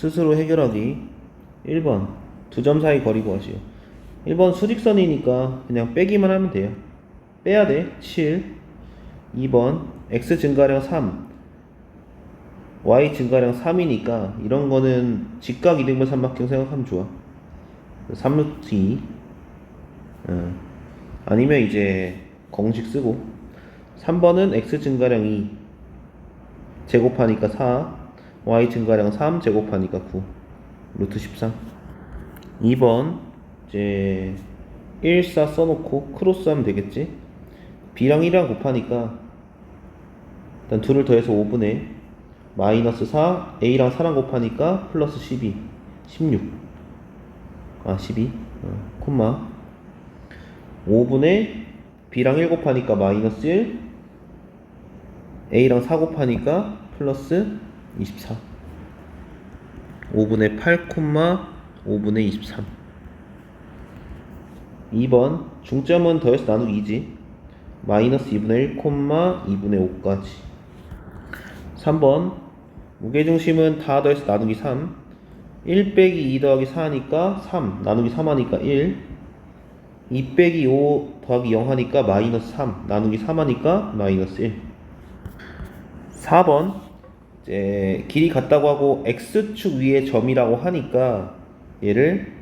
스스로 해결하기 1번 두 점 사이 거리 구하시오. 1번 수직선이니까 그냥 빼기만 하면 돼요. 빼야 돼. 7 2번 x 증가량 3 y 증가량 3이니까 이런 거는 직각 이등분 삼각형 생각하면 좋아. 3루트 2 어. 아니면 이제 공식 쓰고. 3번은 x 증가량 2 제곱하니까 4 y 증가량 3 제곱하니까 9 루트 13 2번 이제 1, 4 써놓고 크로스 하면 되겠지? B랑 1이랑 곱하니까 일단 둘을 더해서 5분의 마이너스 4 a랑 4랑 곱하니까 플러스 12 16아 12 어, 콤마. 5분의 b랑 1 곱하니까 마이너스 1 a랑 4 곱하니까 플러스 24 5분의 8 콤마 5분의 23 2번 중점은 더해서 나누기 2지. 마이너스 2분의 1 콤마 2분의 5까지. 3번 무게중심은 다 더해서 나누기 3 1 빼기 2 더하기 4 하니까 3 나누기 3 하니까 1 2 빼기 5 더하기 0 하니까 마이너스 3 나누기 3 하니까 마이너스 1 4번 이제 길이 같다고 하고 x축 위에 점이라고 하니까 얘를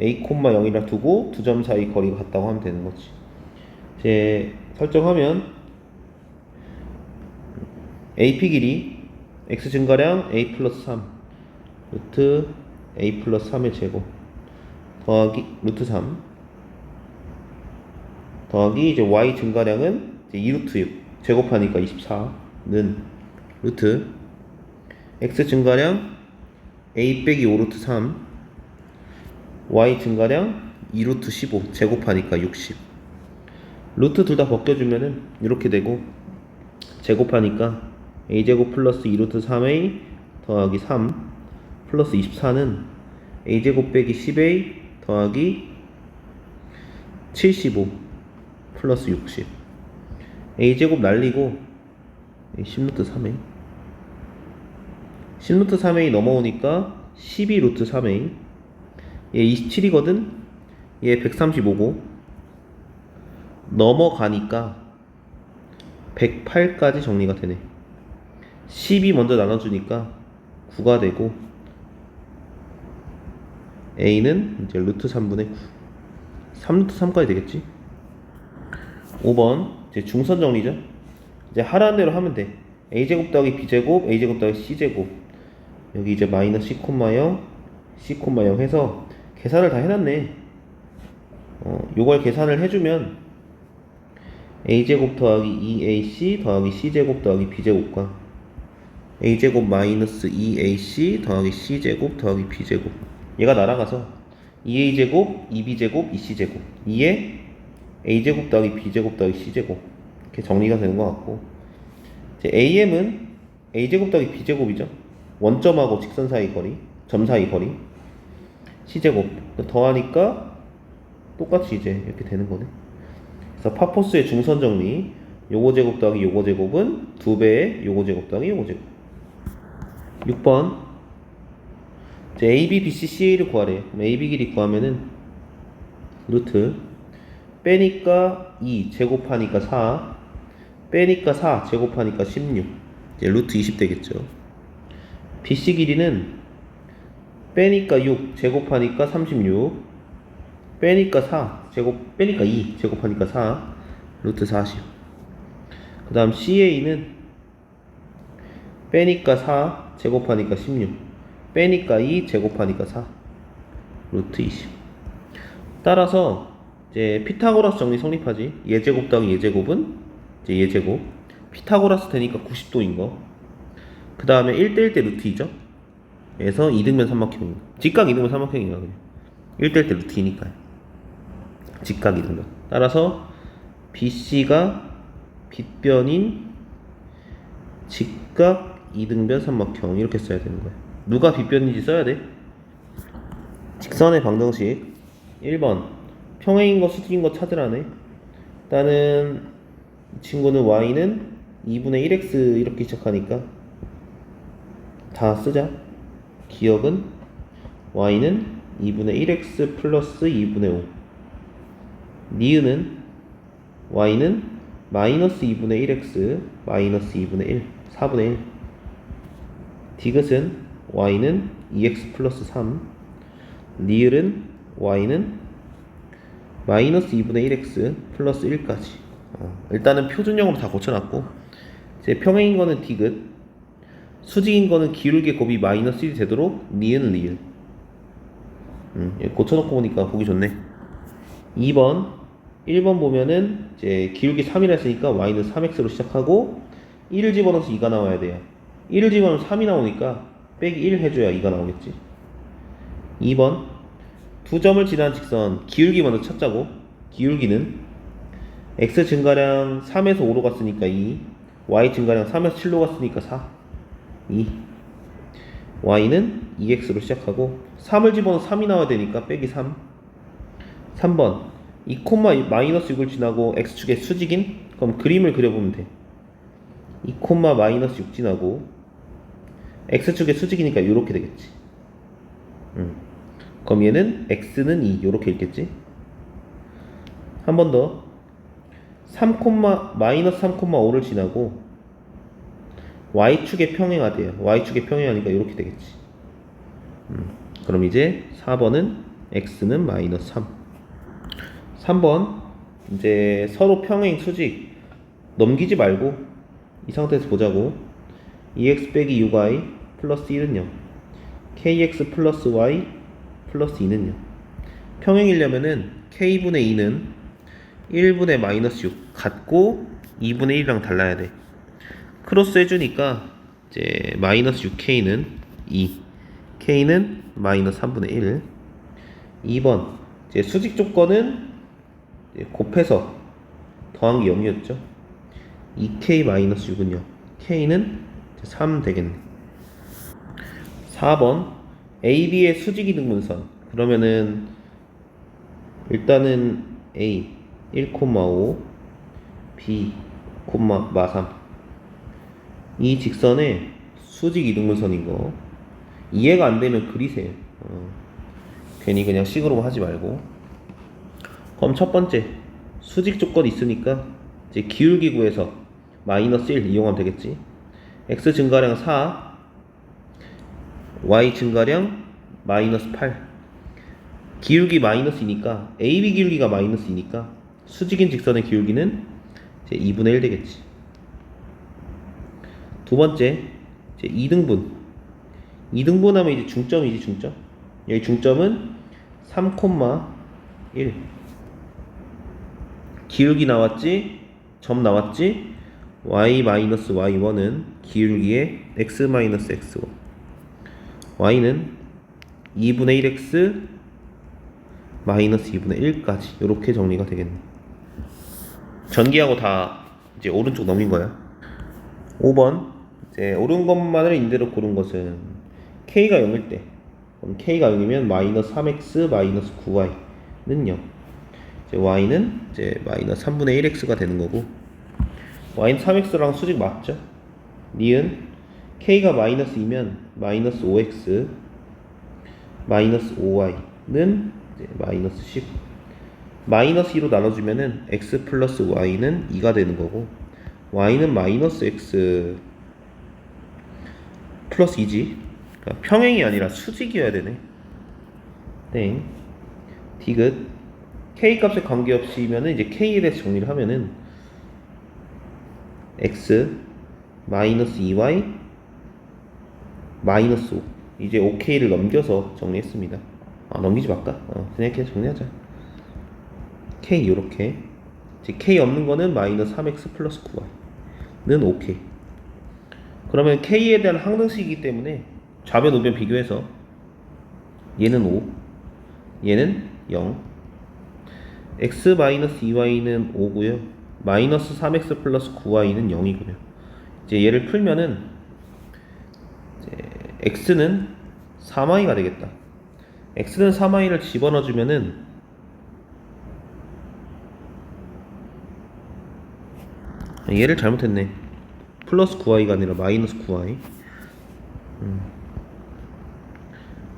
a, 0이라 두고 두 점 사이 거리가 같다고 하면 되는 거지. 이제 설정하면 AP 길이 x 증가량 a 플러스 3 루트 a 플러스 3의 제곱 더하기 루트 3 더하기 이제 y 증가량은 이제 2루트 6 제곱하니까 24는 루트 x 증가량 a 빼기 5루트 3 y 증가량 2루트 15 제곱하니까 60 루트 둘 다 벗겨주면은 이렇게 되고 제곱하니까 a제곱 플러스 2루트 3a 더하기 3 플러스 24는 a제곱 빼기 10a 더하기 75 플러스 60 a제곱 날리고 10루트 3a 10루트 3a 넘어오니까 12루트 3a 얘 27이거든. 얘 135고. 넘어가니까 108까지 정리가 되네. 10이 먼저 나눠주니까 9가 되고 a는 이제 루트 3분의 9 3루트 3까지 되겠지? 5번 이제 중선 정리죠. 이제 하라는 대로 하면 돼. A제곱 더하기 b제곱 a제곱 더하기 c제곱 여기 이제 마이너스 c, 0 c, 0 해서 계산을 다 해놨네. 어, 요걸 계산을 해주면 a제곱 더하기 2ac 더하기 c제곱 더하기 b제곱과 a제곱 마이너스 2ac 더하기 c제곱 더하기 b제곱. 얘가 날아가서 2a제곱 2b제곱 2c제곱. 2에 a제곱 더하기 b제곱 더하기 c제곱. 이렇게 정리가 되는 것 같고. 이제 am은 a제곱 더하기 b제곱이죠 원점하고 직선 사이 거리 점 사이 거리. c제곱. 더하니까 똑같이 이제 이렇게 되는 거네. 그래서 파포스의 중선 정리. 요거 제곱 더하기 요거 제곱은 두 배의 요거 제곱 더하기 요거 제곱. 6번. 이제 AB, BC, CA를 구하래. 그럼 AB 길이 구하면은 루트. 빼니까 2 제곱하니까 4 빼니까 4 제곱하니까 16 이제 루트 20 되겠죠 BC 길이는 빼니까 6 제곱하니까 36 빼니까 4 제곱 빼니까 2 제곱하니까 4 루트 40 그 다음 CA는 빼니까 4 제곱하니까 16 빼니까 2 제곱하니까 4 루트 20 따라서 이제 피타고라스 정리 성립하지. 예제곱 더하기 예제곱은 이제 예제곱. 피타고라스 되니까 90도인 거 그 다음에 1대1대 루트 2죠. 그래서 이등변 삼각형인 직각 이등변 삼각형인가 그냥. 1대1대 루트 2니까요. 직각 이등변 따라서 BC가 빗변인 직각 이등변 삼각형 이렇게 써야 되는 거예요. 누가 빗변인지 써야 돼. 직선의 방정식. 1번. 평행인 거 수직인 거 찾으라네. 일단은 이 친구는 y는 2분의 1x 이렇게 시작하니까 다 쓰자. 기억은 y는 2분의 1x 플러스 2분의 5 니은은 y는 마이너스 2분의 1x 마이너스 2분의 1 4분의 1 디귿은 y는 2x 플러스 3 니을은 y는 마이너스 2분의 1x 플러스 1까지. 어, 일단은 표준형으로 다 고쳐놨고 제 평행인 거는 디귿 수직인 거는 기울기 곱이 마이너스 1이 되도록 니은 리을. 음, 고쳐놓고 보니까 보기 좋네. 2번 1번 보면은 이제 기울기 3이라 했으니까 y는 3x로 시작하고 1을 집어넣어서 2가 나와야 돼요. 1을 집어넣으면 3이 나오니까 빼기 1 해줘야 2가 나오겠지. 2번 두 점을 지난 직선 기울기 먼저 찾자고. 기울기는 x 증가량 3에서 5로 갔으니까 2 y 증가량 3에서 7로 갔으니까 4 2 y는 2x로 시작하고 3을 집어넣어 3이 나와야 되니까 빼기 3 3번. 2 콤마 마이너스 6을 지나고 x축의 수직인 그럼 그림을 그려보면 돼. 2 콤마 마이너스 6 지나고 x축의 수직이니까 이렇게 되겠지. 음. 그럼 얘는 x는 2 이렇게 읽겠지? 한 번 더. 3 콤마 마이너스 3 콤마 5를 지나고 y축에 평행하대요. y축에 평행하니까 이렇게 되겠지. 음. 그럼 이제 4번은 x는 마이너스 3 3번 이제 서로 평행 수직 넘기지 말고 이 상태에서 보자고. 2x 빼기 6y 플러스 1은 0 kx 플러스 y 플러스 2는 0 평행이려면은 k분의 2는 1분의 마이너스 6 같고 2분의 1이랑 달라야 돼 크로스 해주니까 이제 마이너스 6k는 2 k는 마이너스 3분의 1 2번 이제 수직 조건은 곱해서 더한 게 0이었죠. 2k 마이너스 6은 0 k는 3 되겠네. 4번 AB의 수직이 등분선. 그러면은 일단은 A 1,5 B, 마 3. 이 직선의 수직 이등분선인 거 이해가 안 되면 그리세요. 어. 괜히 그냥 식으로 하지 말고. 그럼 첫 번째 수직 조건 있으니까 이제 기울기 구해서 마이너스 1 이용하면 되겠지. x 증가량 4, y 증가량 마이너스 8. 기울기 마이너스이니까 AB 기울기가 마이너스이니까 수직인 직선의 기울기는 이제 2분의 1 되겠지. 두 번째, 이제 2등분. 2등분 하면 이제 중점이지 중점. 여기 중점은 3,1. 기울기 나왔지? 점 나왔지? y 마이너스 y1은 기울기의 x 마이너스 x1. y는 2분의 1x 마이너스 2분의 1까지 이렇게 정리가 되겠네. 전기하고 다 이제 오른쪽 넘긴 거야. 5번 이제 옳은 것만을 인대로 고른 것은 k가 0일 때. 그럼 k가 0이면 마이너스 3x 마이너스 9y는 0 이제 y는 이제 마이너스 3분의 1x가 되는 거고 y는 3x랑 수직 맞죠? 니은 k가 마이너스 2면 마이너스 5x 마이너스 5y는 이제 마이너스 10 마이너스 2로 나눠주면은 x 플러스 y는 2가 되는 거고 y는 마이너스 x 플러스 2지. 그러니까 평행이 아니라 수직이어야 되네. 땡 디귿. K 값에 관계없이면은 이제 k에 대해서 정리를 하면은 x 마이너스 2y 마이너스 5 이제 5k를 넘겨서 정리했습니다. 아 넘기지 말까? 어, 그냥 이렇게 정리하자. K 요렇게. 이제 k 없는 거는 마이너스 3x 플러스 9y는 OK 그러면 k에 대한 항등식이기 때문에 좌변 우변 비교해서 얘는 5 얘는 0 x 마이너스 2y는 5고요. 마이너스 3x 플러스 9y는 0이고요. 이제 얘를 풀면은 이제 x는 3y가 되겠다. X는 3y를 집어넣어 주면은 얘를 잘못했네 플러스 9y가 아니라 마이너스 9y 음.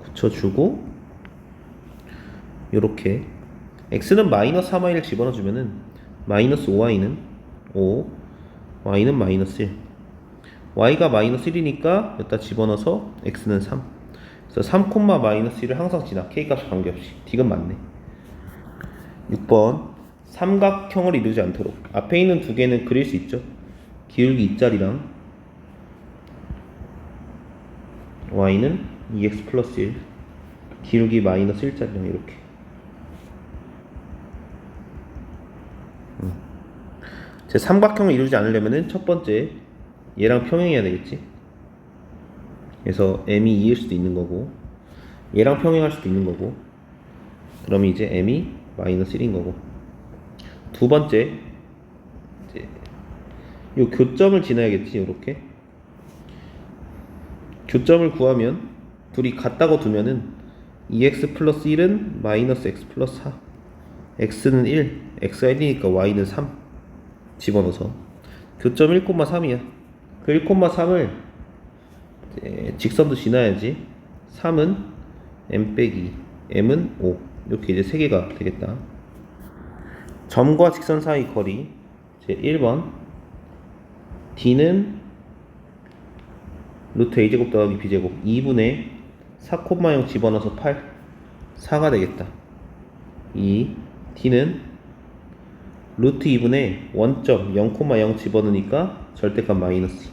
붙여주고 요렇게. X는 마이너스 3y를 집어넣어주면은 마이너스 5y는 5 y는 마이너스 1 y가 마이너스 1이니까 여기다 집어넣어서 x는 3 그래서 3, 마이너스 1을 항상 지나. K값 관계없이. 디귿 맞네. 6번. 삼각형을 이루지 않도록. 앞에 있는 두 개는 그릴 수 있죠 기울기 2짜리랑 y는 2x 플러스 1 기울기 마이너스 1짜리랑 이렇게. 음. 제 삼각형을 이루지 않으려면은 첫 번째 얘랑 평행해야 되겠지? 그래서 m이 2일 수도 있는 거고 얘랑 평행할 수도 있는 거고 그러면 이제 m이 마이너스 1인 거고. 두 번째 요 교점을 지나야겠지 이렇게? 교점을 구하면 둘이 같다고 두면은 2x 플러스 1은 마이너스 x 플러스 4 x는 1 x가 1이니까 y는 3 집어넣어서. 교점 1,3이야. 그 1,3을 직선도 지나야지. 3은 m 빼기 m은 5 이렇게 이제 세 개가 되겠다. 점과 직선 사이 거리 제 1번 d는 루트 a제곱 더하기 b제곱 2분의 4,0 집어넣어서 8 4가 되겠다. 2 d는 루트 2분의 원점 0,0 집어넣으니까 절대값 마이너스 2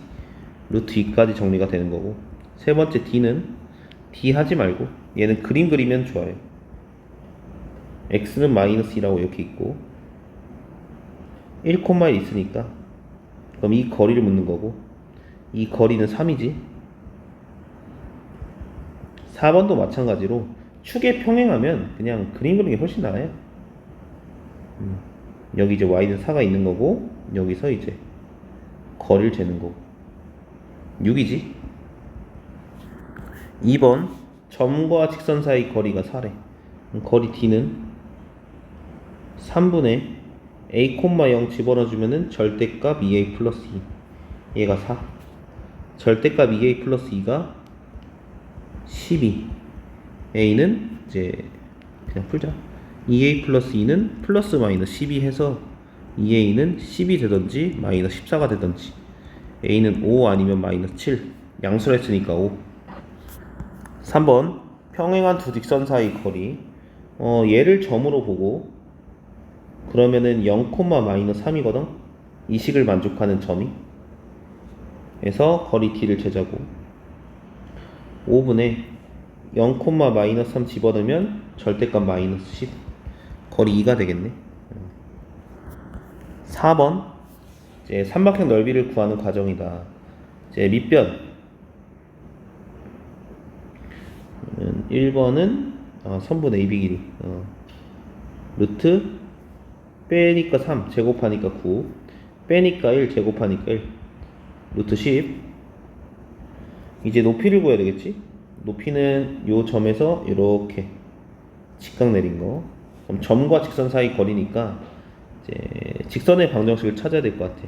루트 2까지 정리가 되는 거고. 세 번째 d는 d 하지 말고 얘는 그림 그리면 좋아요. X는 마이너스 2라고 이렇게 있고 1,1 있으니까 그럼 이 거리를 묻는 거고 이 거리는 3이지? 4번도 마찬가지로 축에 평행하면 그냥 그림 그리는 게 훨씬 나아요. 음, 여기 이제 y는 4가 있는 거고 여기서 이제 거리를 재는 거고. 6이지? 2번 점과 직선 사이 거리가 4래. 거리 d는 3분의 a, 0 집어넣어주면은 절대값 2a 플러스 2 얘가 4 절대값 2a 플러스 2가 12 a는 이제 그냥 풀자. 2a 플러스 2는 플러스 마이너스 12 해서 2a는 10이 되던지 마이너스 14가 되던지. A는 5 아니면 마이너스 7 양수를 했으니까 5 3번 평행한 두 직선 사이 거리. 어, 얘를 점으로 보고 그러면은 0, 마이너스 3이거든? 이 식을 만족하는 점이? 그래서 거리 d를 재자고. 5분의 0, 마이너스 3 집어넣으면 절대값 마이너스 10 거리 2가 되겠네. 4번. 이제 삼각형 넓이를 구하는 과정이다. 이제 밑변. 1번은 어, 선분 AB 길이 어, 루트 빼니까 3 제곱하니까 9 빼니까 1 제곱하니까 1 루트 10 이제 높이를 구해야 되겠지? 높이는 요 점에서 이렇게 직각 내린 거. 그럼 점과 직선 사이 거리니까 이제 직선의 방정식을 찾아야 될 것 같아.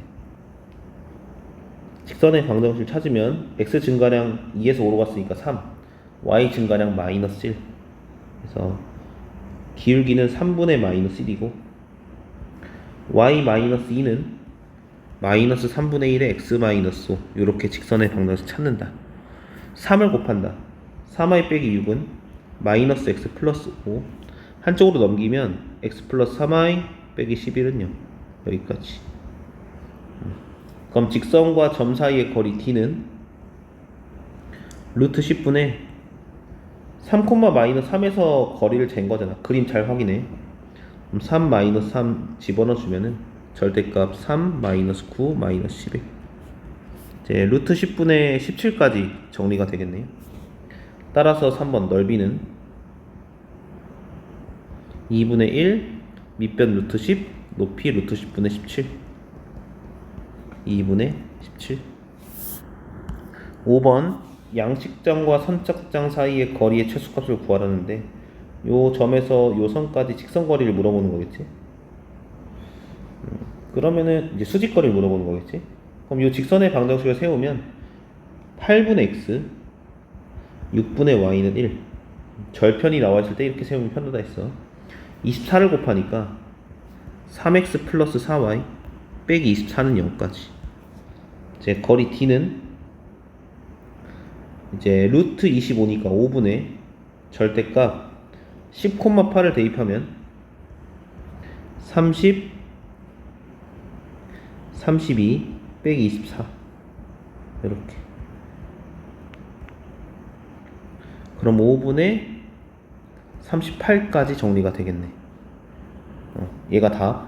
직선의 방정식을 찾으면 x 증가량 2에서 5로 갔으니까 3 y 증가량 마이너스 1 그래서 기울기는 3분의 마이너스 1이고 y 마이너스 2는 마이너스 3분의 1의 x 마이너스 5 이렇게 직선의 방정식 찾는다. 3을 곱한다. 3y 빼기 6은 마이너스 x 플러스 5 한쪽으로 넘기면 x 플러스 3y 빼기 11은요. 여기까지. 그럼 직선과 점 사이의 거리 t는 루트 10분의 3, 마이너스 3에서 거리를 잰 거잖아. 그림 잘 확인해. 그럼 3 마이너스 3 집어넣어 주면은 절대값 3 마이너스 9 마이너스 11. 이제 루트 10분의 17까지 정리가 되겠네요. 따라서 3번 넓이는 2분의 1 밑변 루트 10 높이 루트 10분의 17 2분의 17 5번 양식장과 선착장 사이의 거리의 최소값을 구하라는데 요 점에서 요 선까지 직선 거리를 물어보는 거겠지? 음, 그러면은 이제 수직 거리를 물어보는 거겠지? 그럼 요 직선의 방정식을 세우면 8분의 x 6분의 y는 1 절편이 나와 있을 때 이렇게 세우면 편하다 했어 24를 곱하니까 3x 플러스 4y 빼기 24는 0까지 이제 거리 t는 이제 루트 25니까 5분의 절대값 10,8을 대입하면 30 32 빼기 24 이렇게. 그럼 5분의 38까지 정리가 되겠네. 어, 얘가 다